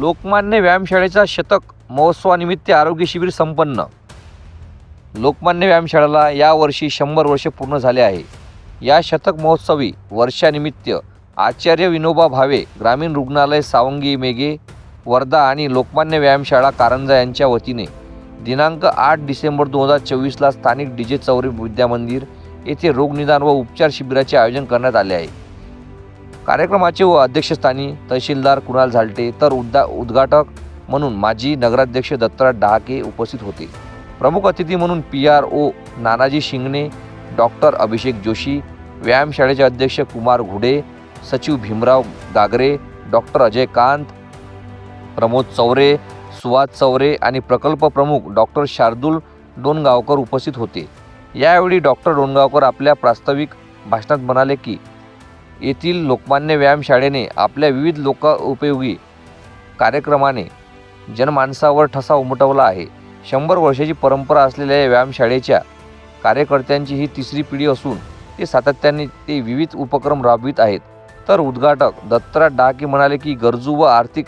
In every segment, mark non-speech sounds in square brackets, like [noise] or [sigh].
लोकमान्य व्यायामशाळेचा शतक महोत्सवानिमित्त आरोग्य शिबिर संपन्न. लोकमान्य व्यायामशाळेला यावर्षी शंभर वर्ष पूर्ण झाले आहे. या शतक महोत्सवी वर्षानिमित्त आचार्य विनोबा भावे ग्रामीण रुग्णालय सावंगी मेघे वर्धा आणि लोकमान्य व्यायामशाळा कारंजा यांच्या वतीने दिनांक आठ डिसेंबर दोन हजार चोवीसला स्थानिक डी जे चौरे विद्यामंदिर येथे रोगनिदान व उपचार शिबिराचे आयोजन करण्यात आले आहे. कार्यक्रमाचे व अध्यक्षस्थानी तहसीलदार कुणाल झालटे तर उद्दा उद्घाटक म्हणून माजी नगराध्यक्ष दत्तराज डहाके उपस्थित होते. प्रमुख अतिथी म्हणून P R O Nanaji Shingane doctor Abhishek Joshi व्यायामशाळेचे अध्यक्ष कुमार घुडे सचिव भीमराव गागरे डॉक्टर अजय कांत प्रमोद चौरे सुवाद चौरे आणि प्रकल्प प्रमुख डॉक्टर शार्दूल डोनगावकर उपस्थित होते. यावेळी डॉक्टर डोनगावकर आपल्या प्रास्ताविक भाषणात म्हणाले की येथील लोकमान्य व्यायामशाळेने आपल्या विविध लोक उपयोगी कार्यक्रमाने जनमानसावर ठसा उमटवला आहे. शंभर वर्षाची परंपरा असलेल्या या व्यायामशाळेच्या कार्यकर्त्यांची ही तिसरी पिढी असून ते सातत्याने ते विविध उपक्रम राबवित आहेत. तर उद्घाटक दत्तराज डाके म्हणाले की गरजू व आर्थिक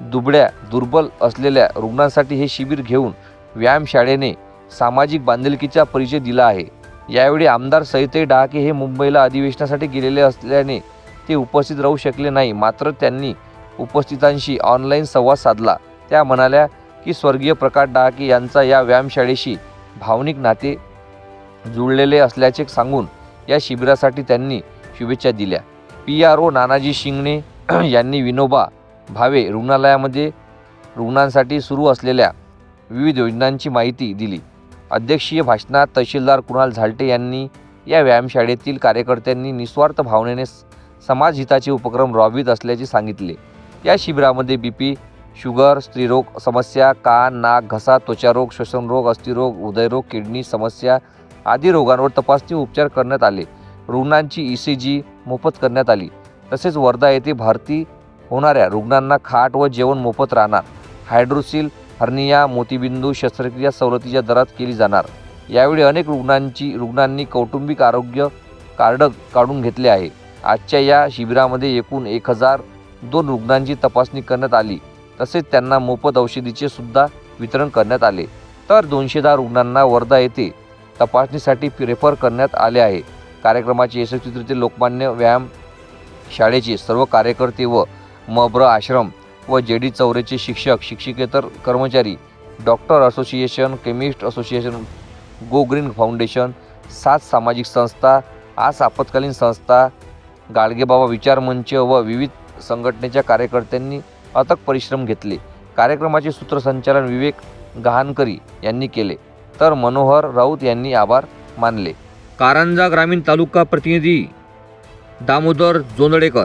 दुबड्या दुर्बल असलेल्या रुग्णांसाठी हे शिबिर घेऊन व्यायामशाळेने सामाजिक बांधिलकीचा परिचय दिला आहे. यावेळी आमदार सहितही डहाके हे मुंबईला अधिवेशनासाठी गेलेले असल्याने ते उपस्थित राहू शकले नाही. मात्र त्यांनी उपस्थितांशी ऑनलाईन संवाद साधला. त्या म्हणाल्या की स्वर्गीय प्रकाश डहाके यांचा या व्यायामशाळेशी भावनिक नाते जुळलेले असल्याचे सांगून या शिबिरासाठी त्यांनी शुभेच्छा दिल्या. P R O Nanaji Shingane [clears throat] यांनी विनोबा भावे रुग्णालयामध्ये रुग्णांसाठी सुरू असलेल्या विविध योजनांची माहिती दिली. अध्यक्षीय भाषणात तहसीलदार कुणाल झालटे यांनी या व्यायामशाळेतील कार्यकर्त्यांनी निस्वार्थ भावनेने समाजहिताचे उपक्रम राबवित असल्याचे सांगितले. या शिबिरामध्ये बी पी शुगर स्त्रीरोग समस्या कान नाक घसा त्वचारोग श्वसनरोग अस्थिरोग हृदयरोग किडनी समस्या आदी रोगांवर तपासणी उपचार करण्यात आले. रुग्णांची ई सी जी मोफत करण्यात आली. तसेच वर्धा येथे भरती होणाऱ्या रुग्णांना खाट व जेवण मोफत राहणार. हायड्रोसिल हर्निया मोतीबिंदू शस्त्रक्रिया सवलतीच्या दरात केली जाणार. यावेळी अनेक रुग्णांची रुग्णांनी कौटुंबिक आरोग्य कार्ड काढून घेतले आहे. आजच्या या शिबिरामध्ये एकूण एक हजार दोन रुग्णांची तपासणी करण्यात आली. तसेच त्यांना मोफत औषधीचे सुद्धा वितरण करण्यात आले. तर दोनशे दहा रुग्णांना वर्धा येथे तपासणीसाठी रेफर करण्यात आले आहे. कार्यक्रमाचे यशस्वीरित्या लोकमान्य व्यायाम शाळेचे सर्व कार्यकर्ते व मब्र आश्रम व जे डी चौरेचे शिक्षक शिक्षिकेतर कर्मचारी doctor association chemist association go green foundation सात सामाजिक संस्था आस आपत्कालीन संस्था गाडगेबाबा विचार मंच व विविध संघटनेच्या कार्यकर्त्यांनी अथक परिश्रम घेतले. कार्यक्रमाचे सूत्रसंचालन विवेक गहाणकरी यांनी केले. तर मनोहर राऊत यांनी आभार मानले. कारंजा ग्रामीण तालुका प्रतिनिधी दामोदर जोंदडेकर